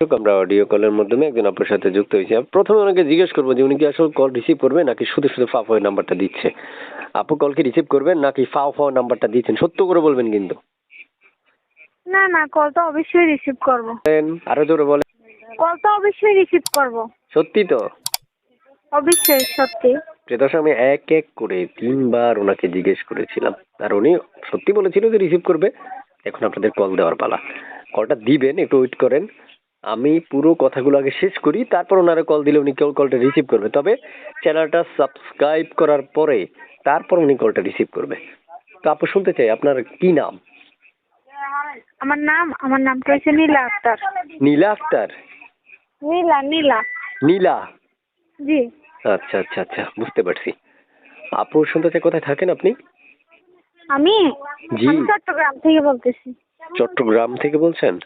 আমরা অডিও কলের মাধ্যমে একজন আপনার সাথে যুক্ত হয়েছি। প্রথমে ওনাকে জিজ্ঞেস করব যে উনি কি আসলে কল রিসিভ করবে নাকি শুধু শুধু ফাও ফাও নাম্বারটা দিচ্ছে? আপু কল কি রিসিভ করবেন নাকি ফাও ফাও নাম্বারটা দিচ্ছেন? সত্য করে বলবেন কিন্তু। না না কল তো অবশ্যই রিসিভ করব। আরও জোরে বলেন। কল তো অবশ্যই রিসিভ করব। সত্যি তো? অবশ্যই সত্যি। প্রিয়দর্শ আমি এক এক করে তিনবার ওনাকে জিজ্ঞেস করেছিলাম। আর উনি সত্যি বলেছিল যে রিসিভ করবে। এখন আপনাদের কল দেওয়ার পালা। কলটা দিবেন একটু ওয়েট করেন। আমি পুরো কথাগুলো আগে শেষ করি তারপর ওনারা কল দিলে উনি কেউ কলটা রিসিভ করবে। তবে চ্যানেলটা সাবস্ক্রাইব করার পরে তারপর উনি কলটা রিসিভ করবে। তো আপু শুনতে চাই আপনার কি নাম? আমার নাম আমার নামটা হচ্ছে নীলা আক্তার। নীলা আক্তার? নীলা নীলা। নীলা? জি। আচ্ছা আচ্ছা আচ্ছা বুঝতে পারছি। আপু শুনতে চাই কোথায় থাকেন আপনি? আমি? জি। চট্টগ্রাম থেকে বলতেছি। চট্টগ্রাম থেকে বলছেন?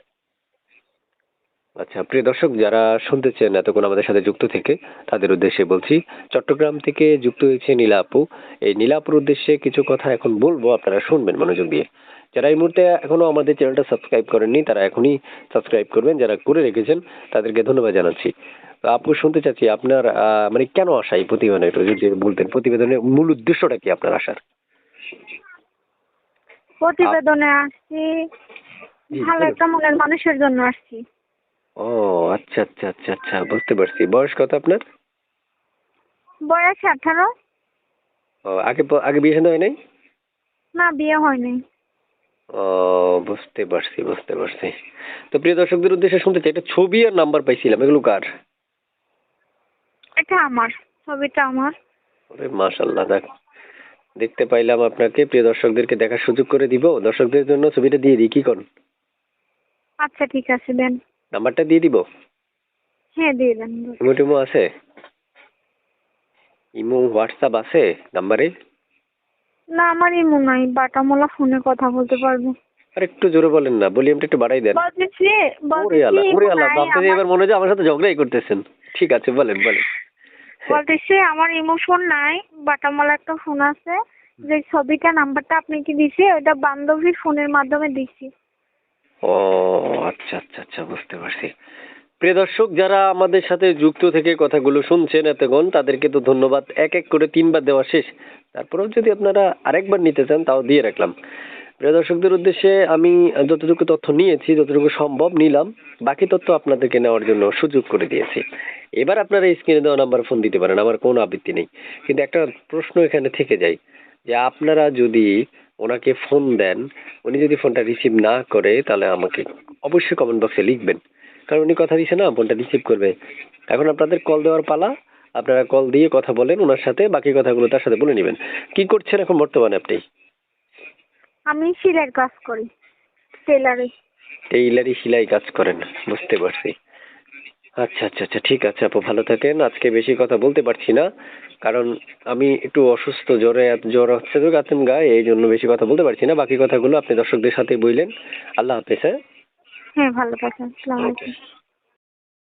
আচ্ছা প্রিয় দর্শক যারা শুনতে শুনতেছেন এতক্ষণ আমাদের সাথে যুক্ত থেকে তাদের উদ্দেশ্যে বলছি চট্টগ্রাম থেকে যুক্ত হয়েছে নীলা আপু। এই নীলা আপুর উদ্দেশ্যে কিছু কথা এখন বলব আপনারা শুনবেন মনোযোগ দিয়ে। যারা এই মুহূর্তে এখনও আমাদের চ্যানেলটা সাবস্ক্রাইব করেননি তারা এখনই সাবস্ক্রাইব করবেন। যারা করে রেখেছেন তাদেরকে ধন্যবাদ জানাচ্ছি। আপু শুনতে চাচ্ছি আপনার মানে কেন আসা এই প্রতিবেদনে? একটু যদি বলতেন প্রতিবেদনের মূল উদ্দেশ্যটা কি আপনার আসার? প্রতিবেদনে আসছি। ভালো একটা মনের মানুষের জন্য আসছি। ও আচ্ছা আচ্ছা আচ্ছা আচ্ছা বুঝতে পারছি। বয়স কত আপনার? বয়স আঠারো। ও আগে প- আগে বিয়ে শাদী হয় নাই না বিয়ে হয়নি। ও বুঝতে পারছি বুঝতে পারছি। তো প্রিয় দর্শকদের উদ্দেশ্যে শুনতে চাই একটা ছবি আর নাম্বার পাইছিলাম। এগুলো কার? এটা আমার ছবিটা আমার। ওরে মাশাল্লাহ দেখ। দেখতে পাইলাম আপনাকে। প্রিয় দর্শকদেরকে দেখার সুযোগ করে দিব। দর্শকদের জন্য ছবিটা দিয়ে দিই কি কোন আচ্ছা ঠিক আছে দেন। নাম্বারটা দিয়ে দিব? হ্যাঁ দিয়ে দেন ইমো টিমো আছে? ইমো হোয়াটসঅ্যাপ আছে নাম্বারে? না আমার ইমো নাই বাটামোলা ফোনে কথা বলতে পারব। আর একটু জোরে বলেন না ভলিউমটা একটু বাড়াই দেন। বলতেছি বলতেছি ওরে আল্লাহ ভাবতে এবার মনে হয় আমার সাথে ঝগড়াই করতেছেন। ঠিক আছে বলেন বলেন। বলতেছি আমার ইমো ফোন নাই বাটামোলা একটা ফোন আছে। যে ছবিটা নাম্বারটা আপনি কি দিছি ওটা বান্ধবীর ফোনের মাধ্যমে দিছি। ও আচ্ছা আচ্ছা আচ্ছা বুঝতে পারছি। প্রিয় দর্শক, যারা আমাদের সাথে যুক্ত থেকে কথাগুলো শুনছেন এতক্ষণ, তাদেরকে তো ধন্যবাদ। এক এক করে তিনবার দেওয়া শেষ। তারপরেও যদি আপনারা আরেকবার নিতে চান, তাও দিয়ে রাখলাম। প্রিয় দর্শকদের উদ্দেশ্যে আমি যতটুকু তথ্য নিয়েছি, যতটুকু সম্ভব নিলাম। বাকি তথ্য আপনাদেরকে নেওয়ার জন্য সুযোগ করে দিয়েছি। এবার আপনারা স্ক্রিনে দেওয়া নাম্বার ফোন দিতে পারেন, আমার কোনো আপত্তি নেই। কিন্তু একটা প্রশ্ন এখানে থেকে যায় যে, আপনারা যদি ওনাকে ফোন দেন উনি যদি ফোনটা রিসিভ না করে তাহলে আমাকে অবশ্যই কমেন্ট বক্সে লিখবেন। কারণ উনি কথা দিয়েছে না ফোনটা রিসিভ করবে। এখন আপনাদের কল দেওয়ার পালা আপনারা কল দিয়ে কথা বলেন ওনার সাথে বাকি কথাগুলো তার সাথে বলে নেবেন। কি করছেন এখন বর্তমানে আপনি? আমি সিলাইয়ের কাজ করি টেলারে টেইলারি সেলাই কাজ করেন বুঝতে পারছি। আচ্ছা আচ্ছা আচ্ছা ঠিক আছে আপু ভালো থাকেন। আজকে বেশি কথা বলতে পারছি না কারণ আমি একটু অসুস্থ জ্বরে জ্বর হচ্ছে তো গাতেন গায়ে এই জন্য বেশি কথা বলতে পারছি না। বাকি কথাগুলো আপনি দর্শকদের সাথে বললেন। আল্লাহ হাফেজ হ্যাঁ? হ্যাঁ ভালো থাকেন। আসসালামু আলাইকুম।